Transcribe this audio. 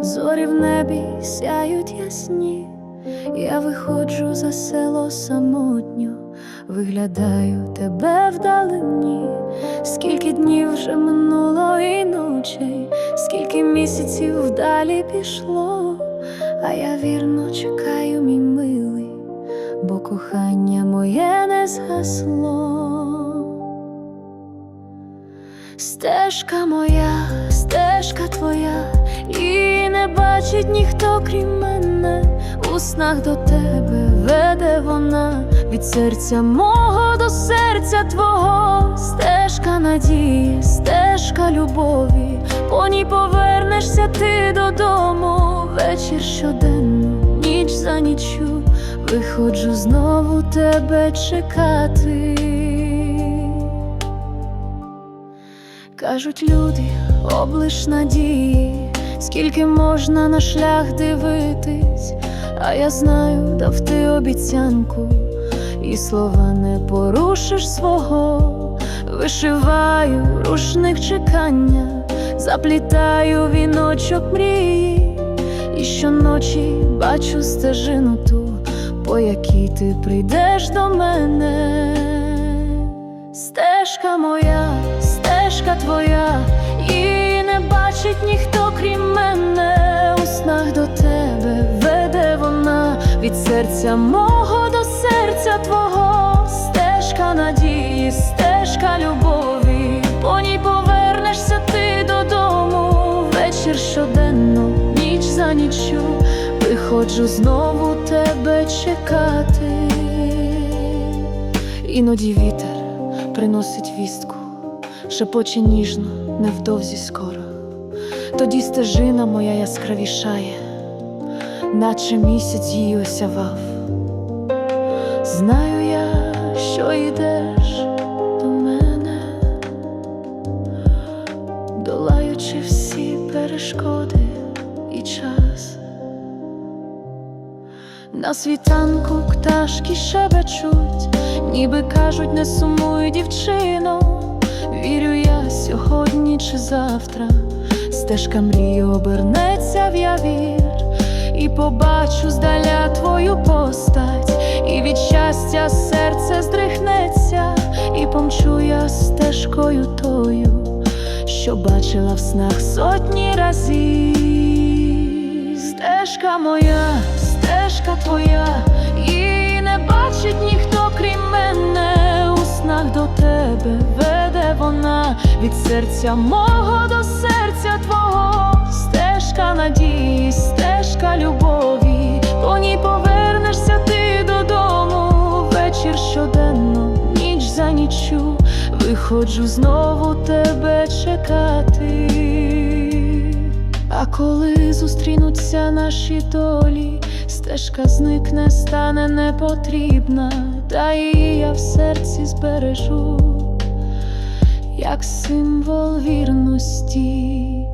зорі в небі сяють ясні, я виходжу за село самотньо, виглядаю тебе вдалині, скільки днів вже минуло і ночей, скільки місяців вдалі пішло, а я вірно чекаю, мій милий, бо кохання моє не згасло. Стежка моя, стежка твоя, і не бачить ніхто крім мене, у снах до тебе веде вона від серця мого до серця твого, стежка надії, стежка любові, по ній повернешся ти додому, вечір щоденно, ніч за ніччю, виходжу знову тебе чекати. Кажуть люди, облиш надії, скільки можна на шлях дивитись, а я знаю, дав ти обіцянку, і слова не порушиш свого, вишиваю рушник чекання, заплітаю віночок мрії, і щоночі бачу стежину ту, по якій ти прийдеш до мене. Стежка моя, стежка твоя, і не бачить ніхто крім мене, у снах до тебе веде вона від серця мого до серця твого, стежка надії, стежка любові, по ній повернешся ти додому, вечір щоденно, ніч за ніччю, виходжу знову тебе чекати. Іноді вітер приносить вістку, шепоче ніжно, невдовзі скоро. Тоді стежина моя яскравішає, наче місяць її осявав. Знаю я, що йдеш до мене, долаючи всі перешкоди і час. На світанку пташки шебечуть, ніби кажуть, не сумуй, дівчино. Вірю я сьогодні чи завтра, стежка мрії обернеться в явір, і побачу здаля твою постать, і від щастя серце здригнеться, і помчу я стежкою тою, що бачила в снах сотні разів. Стежка моя, стежка твоя, і не бачить ніхто крім мене, у снах до тебе від серця мого до серця твого, стежка надії, стежка любові, по ній повернешся ти додому, вечір щоденно, ніч за ніччю, виходжу знову тебе чекати. А коли зустрінуться наші долі, стежка зникне, стане непотрібна, та її я в серці збережу, як символ вірності.